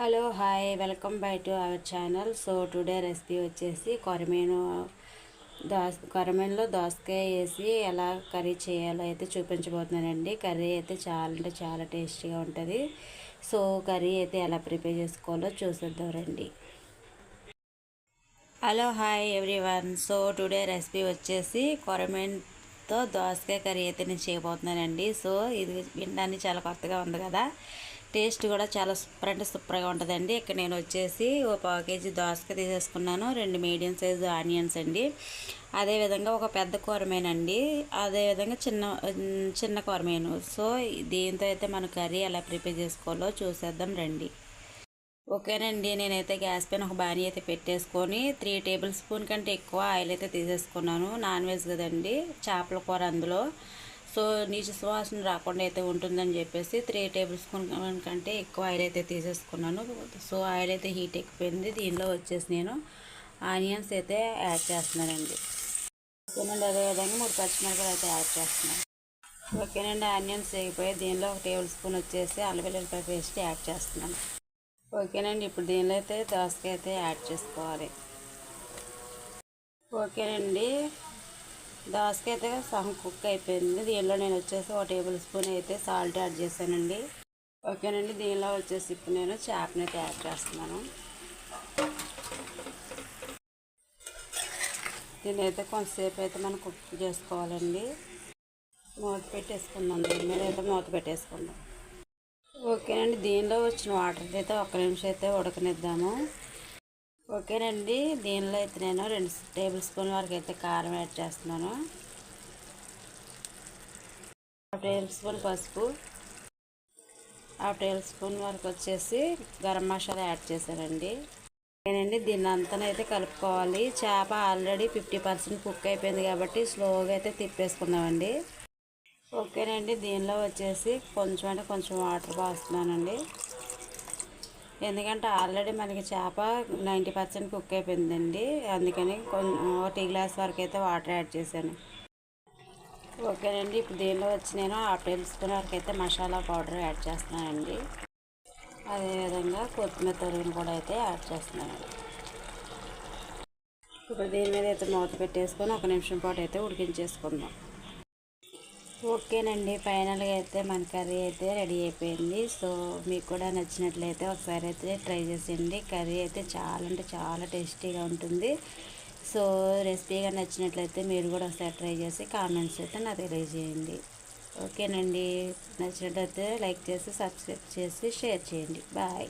Hello hi welcome by to our channel. So today recipe వచ్చేసి కొరమేను దోస కొరమేనులో దోసకాయ వేసి ఎలా కర్రీ చేయాలో అయితే చూపించబోతున్నానండి. కర్రీ అయితే చాలా అంటే చాలా టేస్టీగా ఉంటుంది. సో కర్రీ అయితే ఎలా ప్రిపేర్ చేసుకోవాలో చూసేద్దాం రండి. Hello hi everyone. So today recipe వచ్చేసి కొరమేన్తో దోసకాయ కర్రీ అయితే నేను చేయబోతున్నానండి. సో ఇది వినడానికి చాలా కొత్తగా ఉంది కదా. టేస్ట్ కూడా చాలా సూపర్ అంటే సూపర్గా ఉంటుందండి. ఇక్కడ నేను వచ్చేసి ఒక పావు కేజీ దోసకాయ తీసేసుకున్నాను. రెండు మీడియం సైజు ఆనియన్స్ అండి. అదేవిధంగా ఒక పెద్ద కూరమేనండి. అదేవిధంగా చిన్న చిన్న కూరమేను. సో దీంతో అయితే మన కర్రీ ఎలా ప్రిపేర్ చేసుకోవాలో చూసేద్దాం రండి. ఓకేనండి. నేనైతే గ్యాస్ పైన ఒక బాణీ అయితే పెట్టేసుకొని త్రీ టేబుల్ స్పూన్ కంటే ఎక్కువ ఆయిల్ అయితే తీసేసుకున్నాను. నాన్ వెజ్ కదండి. చేపల కూర అందులో. సో నీచు సువాసన రాకుండా అయితే ఉంటుందని చెప్పేసి త్రీ టేబుల్ స్పూన్ కంటే ఎక్కువ ఆయిల్ అయితే తీసేసుకున్నాను. సో ఆయిల్ అయితే హీట్ ఎక్కిపోయింది. దీనిలో వచ్చేసి నేను ఆనియన్స్ అయితే యాడ్ చేస్తున్నానండి. ఓకేనండి అదేవిధంగా మూడు పచ్చిమిరపకాయలు అయితే యాడ్ చేస్తున్నాను. ఓకేనండి ఆనియన్స్ వేగిపోయి దీనిలో ఒక టేబుల్ స్పూన్ వచ్చేసి అల్లబెల్లిపాయ పేస్ట్ యాడ్ చేస్తున్నాను. ఓకేనండి ఇప్పుడు దీనిలో అయితే దోసకాయ అయితే యాడ్ చేసుకోవాలి. ఓకేనండి. దోసకి అయితే సగం కుక్ అయిపోయింది. దీనిలో నేను వచ్చేసి ఒక టేబుల్ స్పూన్ అయితే సాల్ట్ యాడ్ చేశానండి. ఓకేనండి దీనిలో వచ్చేసి ఇప్పుడు నేను చేపని అయితే యాడ్ చేస్తున్నాను. దీని అయితే కొంతసేపు అయితే మనం కుక్ చేసుకోవాలండి. మూత పెట్టేసుకుందాం దీని మీద అయితే మూత పెట్టేసుకుందాం. ఓకేనండి దీనిలో వచ్చిన వాటర్ అయితే ఒక నిమిషం అయితే ఉడకనిద్దాము. ఓకేనండి. దీనిలో అయితే నేను రెండు టేబుల్ స్పూన్ వరకు అయితే కారం యాడ్ చేస్తున్నాను. హాఫ్ టేబుల్ స్పూన్ పసుపు హాఫ్ టేబుల్ స్పూన్ వరకు వచ్చేసి గరం మసాలా యాడ్ చేశానండి. ఓకేనండి దీన్ని అంతనైతే కలుపుకోవాలి. చేప ఆల్రెడీ ఫిఫ్టీ పర్సెంట్ కుక్ అయిపోయింది కాబట్టి స్లోగా అయితే తిప్పేసుకుందామండి. ఓకేనండి దీనిలో వచ్చేసి కొంచెం అంటే కొంచెం వాటర్ పోస్తున్నానండి. ఎందుకంటే ఆల్రెడీ మనకి చేప నైంటీ పర్సెంట్ కుక్ అయిపోయిందండి. అందుకని ఒక టీ గ్లాస్ వరకు అయితే వాటర్ యాడ్ చేశాను. ఓకేనండి ఇప్పుడు దీనిలో వచ్చి నేను హాఫ్ టేబుల్ స్పూన్ వరకు అయితే మసాలా పౌడర్ యాడ్ చేస్తున్నానండి. అదేవిధంగా కొత్తిమీర తరుగును కూడా అయితే యాడ్ చేస్తున్నాను ఇప్పుడు దీని మీద అయితే మూత పెట్టేసుకొని ఒక నిమిషం పాటు అయితే ఉడికించేసుకుందాం. ఓకేనండి ఫైనల్గా అయితే మన కర్రీ అయితే రెడీ అయిపోయింది. సో మీకు కూడా నచ్చినట్లయితే ఒకసారి అయితే ట్రై చేసేయండి. కర్రీ అయితే చాలా అంటే చాలా టేస్టీగా ఉంటుంది. సో రెసిపీగా నచ్చినట్లయితే మీరు కూడా ఒకసారి ట్రై చేసి కామెంట్స్ అయితే నాకు తెలియజేయండి. ఓకేనండి నచ్చినట్లయితే లైక్ చేసి సబ్స్క్రైబ్ చేసి షేర్ చేయండి. బాయ్.